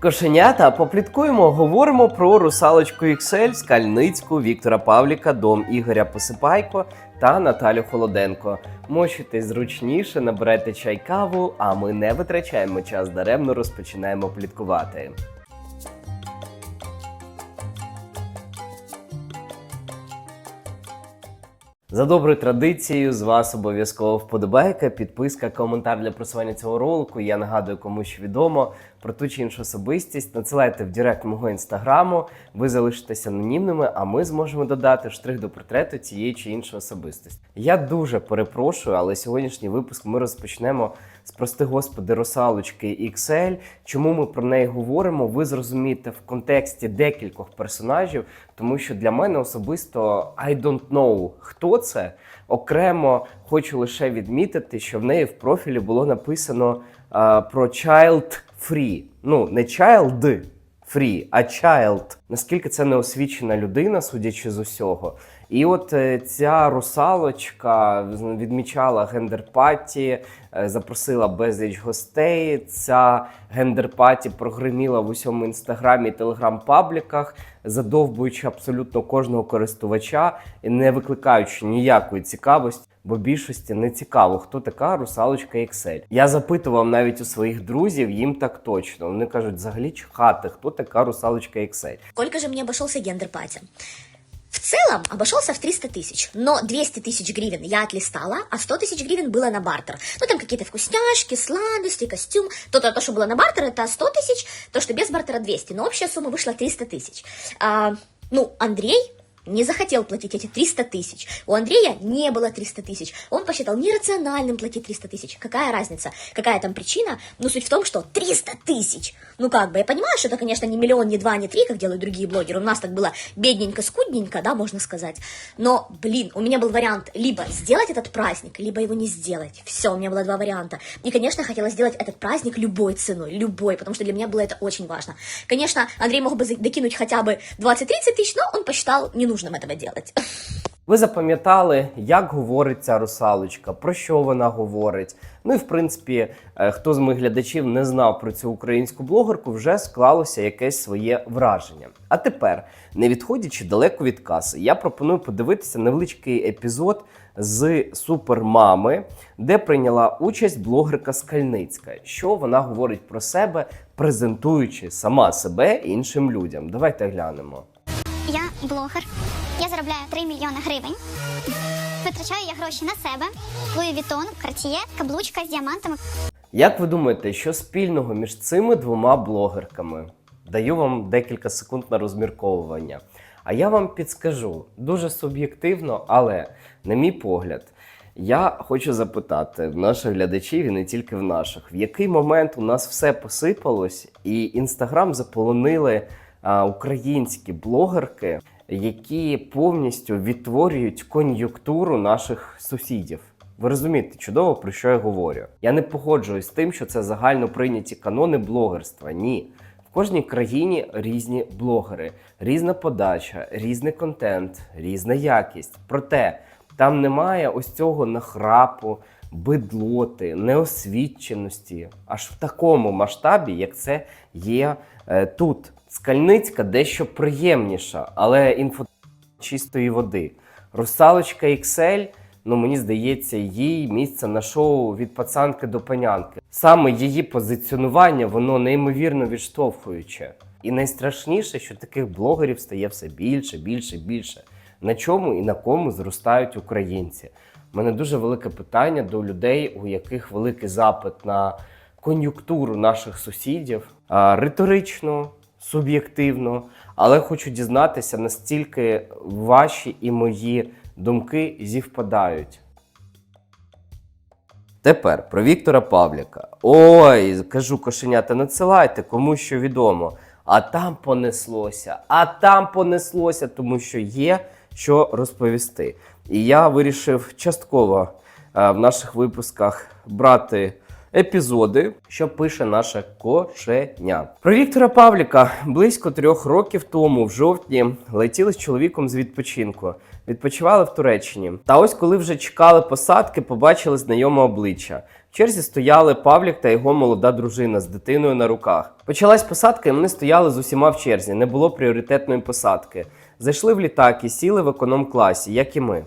Кошенята, попліткуємо, говоримо про русалочку XL, Скальницьку, Віктора Павліка, дом Ігоря Посипайко та Наталю Холоденко. Мочите зручніше, наберете чай каву, а ми не витрачаємо час даремно, розпочинаємо пліткувати. За доброю традицією, з вас обов'язково вподобайка, підписка, коментар для просування цього ролику. Я нагадую, кому що відомо про ту чи іншу особистість. Надсилайте в директ мого інстаграму, ви залишитесь анонімними, а ми зможемо додати штрих до портрету цієї чи іншої особистості. Я дуже перепрошую, але сьогоднішній випуск ми розпочнемо з прости господи русалочки XL. Чому ми про неї говоримо? Ви зрозумієте в контексті декількох персонажів, тому що для мене особисто I don't know, хто це. Окремо хочу лише відмітити, що в неї в профілі було написано а, про child free. Ну, не child free, а child. Наскільки це неосвічена людина, судячи з усього. І от е, ця русалочка відмічала гендерпаті, е, запросила безліч гостей. Ця гендерпаті прогреміла в усьому інстаграмі і телеграм-пабліках, задовбуючи абсолютно кожного користувача не викликаючи ніякої цікавості Бо більшості не цікаво, хто така русалочка Excel. Я запитував навіть у своїх друзів, їм так точно. Вони кажуть, взагалі чхати, хто така русалочка Excel. Сколько же мне обошелся гендер-пати? В целом обошелся в 300 тысяч, но 200 тысяч гривен я отлистала, а 100 тысяч гривен было на бартер. Ну, там какие-то вкусняшки, сладости, костюм. То, то, то, что было на бартер, это 100 тысяч, то, что без бартера 200, но общая сумма вышла 300 тысяч. А, ну, Андрей Не захотел платить эти 300 тысяч. У Андрея не было 300 тысяч. Он посчитал нерациональным платить 300 тысяч. Какая разница? Какая там причина? Ну, суть в том, что 300 тысяч. Ну, как бы, я понимаю, что это, конечно, не миллион, не два, не три, как делают другие блогеры. У нас так было бедненько, скудненько, да, можно сказать. Но, блин, у меня был вариант либо сделать этот праздник, либо его не сделать. Все, у меня было два варианта. И, конечно, хотела сделать этот праздник любой ценой, любой, потому что для меня было это очень важно. Конечно, Андрей мог бы докинуть хотя бы 20-30 тысяч, но он посчитал ненужным этого делать. Ви запам'ятали, як говорить ця русалочка, про що вона говорить. Ну і в принципі, е, хто з моїх глядачів не знав про цю українську блогерку, вже склалося якесь своє враження. А тепер, не відходячи далеко від каси, я пропоную подивитися невеличкий епізод з супермами, де прийняла участь блогерка Скальницька. Що вона говорить про себе, презентуючи сама себе іншим людям. Давайте глянемо. Блогер. Я заробляю 3 мільйони гривень. Витрачаю я гроші на себе. Луї Вітон, Cartier, каблучка з діамантами. Як ви думаєте, що спільного між цими двома блогерками? Даю вам декілька секунд на розмірковування. А я вам підскажу дуже суб'єктивно, але на мій погляд, я хочу запитати в наших глядачів і не тільки в наших, в який момент у нас все посипалось, і інстаграм заполонили українські блогерки, які повністю відтворюють кон'юнктуру наших сусідів. Ви розумієте чудово, про що я говорю. Я не погоджуюсь з тим, що це загально прийняті канони блогерства. Ні. В кожній країні різні блогери, різна подача, різний контент, різна якість. Проте там немає ось цього нахрапу, бидлоти, неосвіченості, аж в такому масштабі, як це є е, тут. Скальницька дещо приємніша, але інфо чистої води. Русалочка XL, ну мені здається, їй місце на шоу від пацанки до панянки. Саме її позиціонування, воно неймовірно відштовхуюче. І найстрашніше, що таких блогерів стає все більше, більше, більше. На чому і на кому зростають українці? У мене дуже велике питання до людей, у яких великий запит на кон'юнктуру наших сусідів, риторично, суб'єктивно, але хочу дізнатися, настільки ваші і мої думки зівпадають. Тепер про Віктора Павліка. Ой, кажу кошенята, надсилайте кому що відомо. А там понеслося, а там понеслося, тому що є що розповісти. І я вирішив частково е, в наших випусках брати епізоди, що пише наше кошеня. Про Віктора Павліка близько трьох років тому, в жовтні, летіли з чоловіком з відпочинку. Відпочивали в Туреччині. Та ось, коли вже чекали посадки, побачили знайоме обличчя. В черзі стояли Павлік та його молода дружина з дитиною на руках. Почалась посадка, і вони стояли з усіма в черзі. Не було пріоритетної посадки. Зайшли в літак і сіли в економ-класі, як і ми.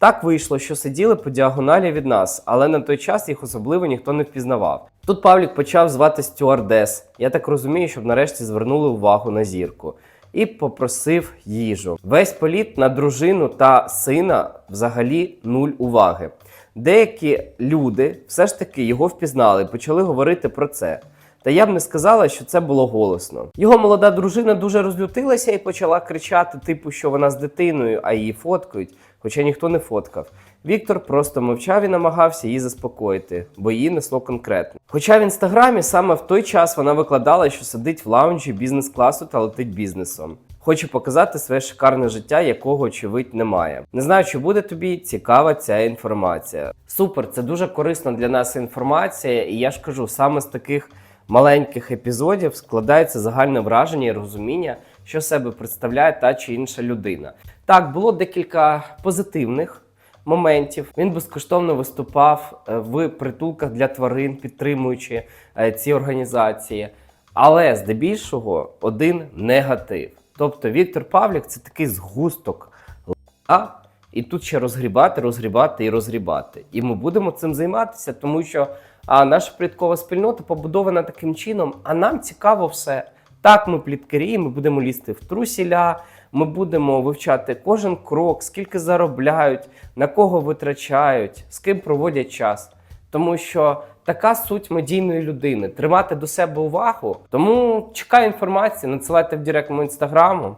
Так вийшло, що сиділи по діагоналі від нас, але на той час їх особливо ніхто не впізнавав. Тут Павлік почав звати стюардес. Я так розумію, щоб нарешті звернули увагу на зірку. І попросив їжу. Весь політ на дружину та сина взагалі нуль уваги. Деякі люди все ж таки його впізнали почали говорити про це. Та я б не сказала, що це було голосно. Його молода дружина дуже розлютилася і почала кричати, типу, що вона з дитиною, а її фоткають, хоча ніхто не фоткав. Віктор просто мовчав і намагався її заспокоїти, бо її несло конкретно. Хоча в інстаграмі саме в той час вона викладала, що сидить в лаунжі бізнес-класу та летить бізнесом. Хоче показати своє шикарне життя, якого очевидь немає. Не знаю, чи буде тобі цікава ця інформація. Супер, це дуже корисна для нас інформація, і я ж кажу, саме з таких маленьких епізодів складається загальне враження і розуміння, що себе представляє та чи інша людина. Так, було декілька позитивних моментів. Він безкоштовно виступав е, в притулках для тварин, підтримуючи е, ці організації. Але здебільшого один негатив. Тобто Віктор Павлік це такий згусток а і тут ще розгрібати, розгрібати і розгрібати. І ми будемо цим займатися, тому що а, наша пліткова спільнота побудована таким чином, а нам цікаво все. Так, ми пліткарі, ми будемо лізти в трусіля, ми будемо вивчати кожен крок, скільки заробляють, на кого витрачають, з ким проводять час. Тому що така суть медійної людини тримати до себе увагу. Тому чекаю інформації, надсилайте в директ мого інстаграму.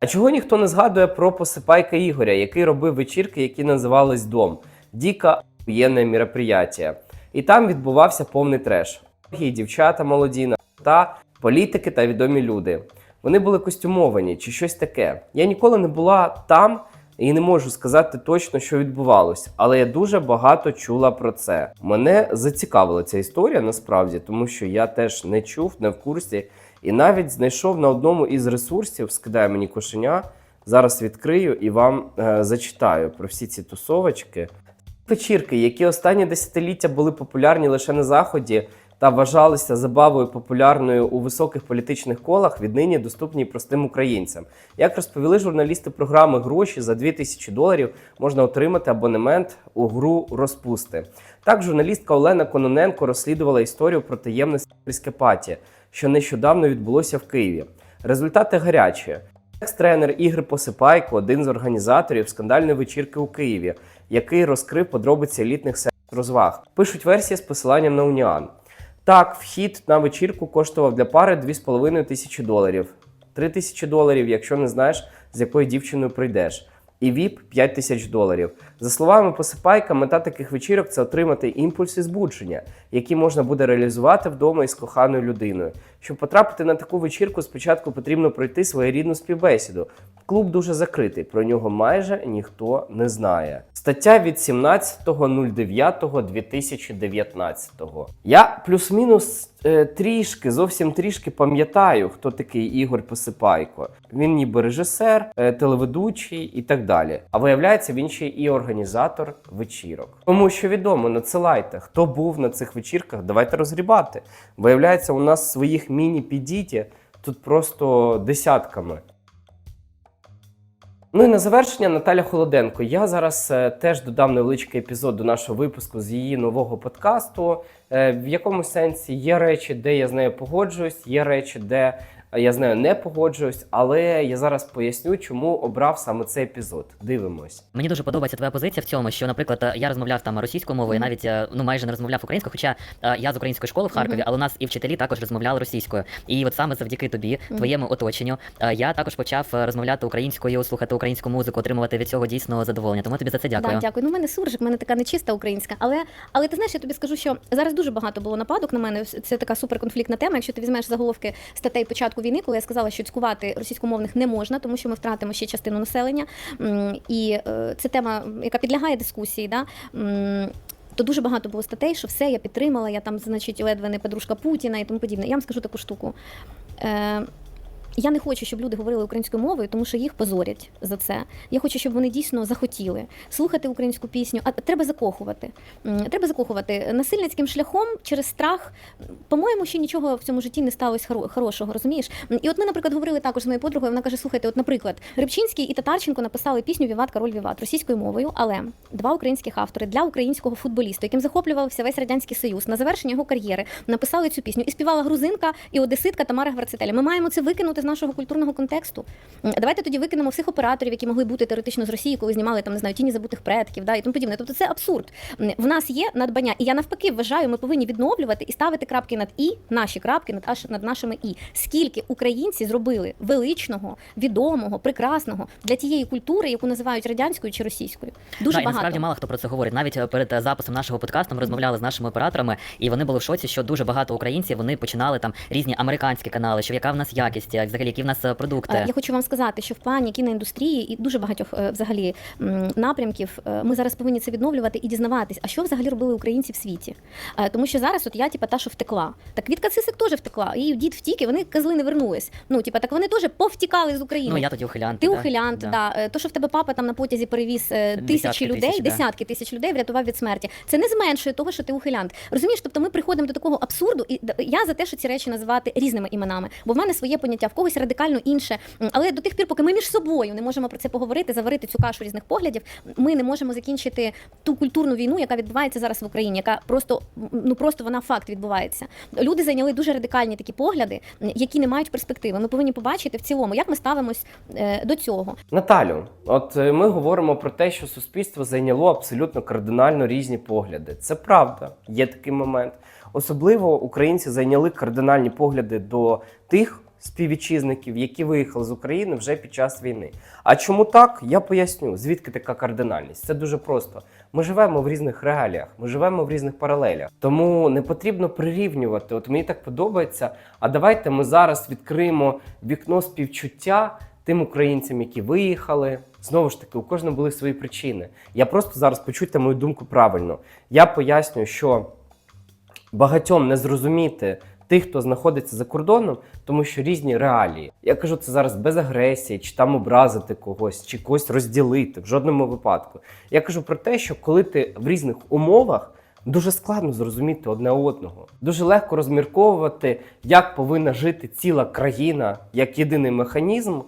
А чого ніхто не згадує про посипайка Ігоря, який робив вечірки, які називались Дом? Діка охуєнне мероприятие. І там відбувався повний треш. І дівчата молоді, та політики та відомі люди. Вони були костюмовані чи щось таке. Я ніколи не була там і не можу сказати точно, що відбувалось, але я дуже багато чула про це. Мене зацікавила ця історія насправді, тому що я теж не чув, не в курсі, і навіть знайшов на одному із ресурсів, скидає мені кошеня. Зараз відкрию і вам е, зачитаю про всі ці тусовочки. Вечірки, які останні десятиліття були популярні лише на заході та вважалися забавою популярною у високих політичних колах, віднині доступні простим українцям. Як розповіли журналісти програми гроші за 2000 доларів можна отримати абонемент у гру розпусти. Так, журналістка Олена Кононенко розслідувала історію про таємне сільське паті, що нещодавно відбулося в Києві. Результати гарячі. Екс-тренер Ігор Посипайко, один з організаторів скандальної вечірки у Києві, який розкрив подробиці елітних секс-розваг. Пишуть версії з посиланням на Уніан. Так, вхід на вечірку коштував для пари 2,5 тисячі доларів, 3 тисячі доларів, якщо не знаєш, з якою дівчиною прийдеш. І ВІП 5 тисяч доларів. За словами Посипайка, мета таких вечірок це отримати імпульси збудження, які можна буде реалізувати вдома із коханою людиною. Щоб потрапити на таку вечірку, спочатку потрібно пройти своєрідну співбесіду. Клуб дуже закритий, про нього майже ніхто не знає. Стаття від 17.09.2019. Я плюс-мінус е, трішки, зовсім трішки пам'ятаю, хто такий Ігор Посипайко. Він ніби режисер, е, телеведучий і так далі. А виявляється, він ще і організатор вечірок. Тому що відомо, надсилайте, хто був на цих вечірках, давайте розгрібати. Виявляється, у нас своїх міні-підіті тут просто десятками. Ну і на завершення Наталя Холоденко. Я зараз е, теж додам невеличкий епізод до нашого випуску з її нового подкасту. Е, в якому сенсі є речі, де я з нею погоджуюсь, є речі, де я з нею не погоджуюсь, але я зараз поясню, чому обрав саме цей епізод. Дивимось. Мені дуже подобається твоя позиція в цьому, що, наприклад, е, я розмовляв там російською мовою, навіть е, ну майже не розмовляв українською, хоча е, я з української школи в Харкові, але у нас і вчителі також розмовляли російською. І от саме завдяки тобі, твоєму оточенню, я також почав розмовляти українською, слухати українську музику, отримувати від цього дійсно задоволення. Тому тобі за це дякую. Да, дякую. Ну, в мене суржик, в мене така нечиста українська. Але, але ти знаєш, я тобі скажу, що зараз дуже багато було нападок на мене. Це така суперконфліктна тема. Якщо ти візьмеш заголовки статей початку війни, коли я сказала, що цькувати російськомовних не можна, тому що ми втратимо ще частину населення. І е, це тема, яка підлягає дискусії. Да? То дуже багато було статей, що все, я підтримала, я там, значить, ледве не подружка Путіна і тому подібне. Я вам скажу таку штуку. Я не хочу, щоб люди говорили українською мовою, тому що їх позорять за це. Я хочу, щоб вони дійсно захотіли слухати українську пісню. А треба закохувати. Треба закохувати насильницьким шляхом через страх. По-моєму, ще нічого в цьому житті не сталося хорошого, розумієш? І от ми, наприклад, говорили також з моєю подругою. Вона каже: слухайте, от, наприклад, Рибчинський і Татарченко написали пісню Віват Король Віват російською мовою, але два українських автори для українського футболіста, яким захоплювався весь радянський союз, на завершення його кар'єри написали цю пісню і співала грузинка і одеситка Тамара Гварцетеля. Ми маємо це викинути з нашого культурного контексту. Давайте тоді викинемо всіх операторів, які могли бути теоретично з Росії, коли знімали там не знаю тіні забутих предків, да і тому подібне. Тобто це абсурд. В нас є надбання, і я навпаки вважаю, ми повинні відновлювати і ставити крапки над і, наші крапки над аш над нашими і. Скільки українці зробили величного, відомого, прекрасного для тієї культури, яку називають радянською чи російською. Дуже Да, і багато. насправді мало хто про це говорить. Навіть е, перед е, записом нашого подкасту ми розмовляли з нашими операторами, і вони були в шоці, що дуже багато українців вони починали там різні американські канали, що яка в нас якість, е, взагалі які в нас е, продукти. Е, Я хочу вам сказати, що в плані кіноіндустрії і дуже багатьох е, взагалі напрямків ми зараз повинні це відновлювати і дізнаватись, а що взагалі робили українці в світі. Тому що зараз, от я, типа, та, що втекла. Так Вітка Цисик теж втекла. Її дід втік, і вони козли не вернулись. Ну, типа, так вони теж повтікали з України. Ну я тоді ухилянт. Ти да, ухилянт, да. Е, То, що в тебе папа там на потязі перевіз Десятки тисячі людей, тисяч, да. десятки тисяч людей врятував від смерті. Це не зменшує того, що ти ухилянт. Розумієш, тобто ми приходимо до такого абсурду, і я за те, що ці речі називати різними іменами, бо в мене своє поняття, в когось радикально інше. Але до тих пір, поки ми між собою не можемо про це поговорити, заварити цю кашу різних поглядів, ми не можемо закінчити ту культурну війну, яка відбувається зараз в Україні, яка просто ну просто вона факт відбувається. Люди зайняли дуже радикальні такі погляди, які не мають перспективи. Ми повинні побачити в цілому, як ми ставимось е, до цього. Наталю, от е, ми говоримо про те, що суспільство зайняло абсолютно кардинально різні погляди. Це правда, є такий момент. Особливо українці зайняли кардинальні погляди до тих співвітчизників, які виїхали з України вже під час війни. А чому так? Я поясню, звідки така кардинальність. Це дуже просто. Ми живемо в різних реаліях, ми живемо в різних паралелях. Тому не потрібно прирівнювати. От мені так подобається. А давайте ми зараз відкриємо вікно співчуття тим українцям, які виїхали. Знову ж таки, у кожного були свої причини. Я просто зараз почуйте мою думку правильно. Я пояснюю, що багатьом не зрозуміти тих, хто знаходиться за кордоном, тому що різні реалії. Я кажу це зараз без агресії, чи там образити когось, чи когось розділити в жодному випадку. Я кажу про те, що коли ти в різних умовах. Дуже складно зрозуміти одне одного. Дуже легко розмірковувати, як повинна жити ціла країна як єдиний механізм,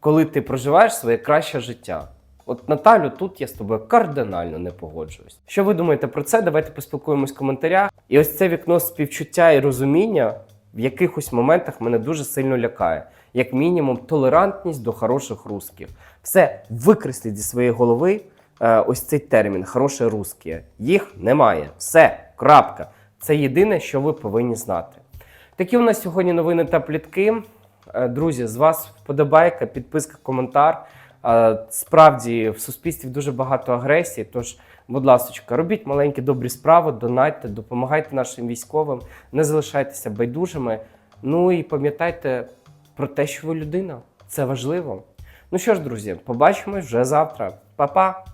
коли ти проживаєш своє краще життя. От Наталю, тут я з тобою кардинально не погоджуюсь. Що ви думаєте про це? Давайте поспілкуємось в коментарях. І ось це вікно співчуття і розуміння в якихось моментах мене дуже сильно лякає. Як мінімум, толерантність до хороших русських. Все викресліть зі своєї голови е, ось цей термін хороше русське. Їх немає. Все, крапка. Це єдине, що ви повинні знати. Такі у нас сьогодні новини та плітки. Е, Друзі, з вас вподобайка, підписка, коментар. Справді в суспільстві дуже багато агресії. Тож, будь ласка, робіть маленькі добрі справи, донайте, допомагайте нашим військовим, не залишайтеся байдужими. Ну і пам'ятайте про те, що ви людина. Це важливо. Ну що ж, друзі, побачимось вже завтра. Па-па!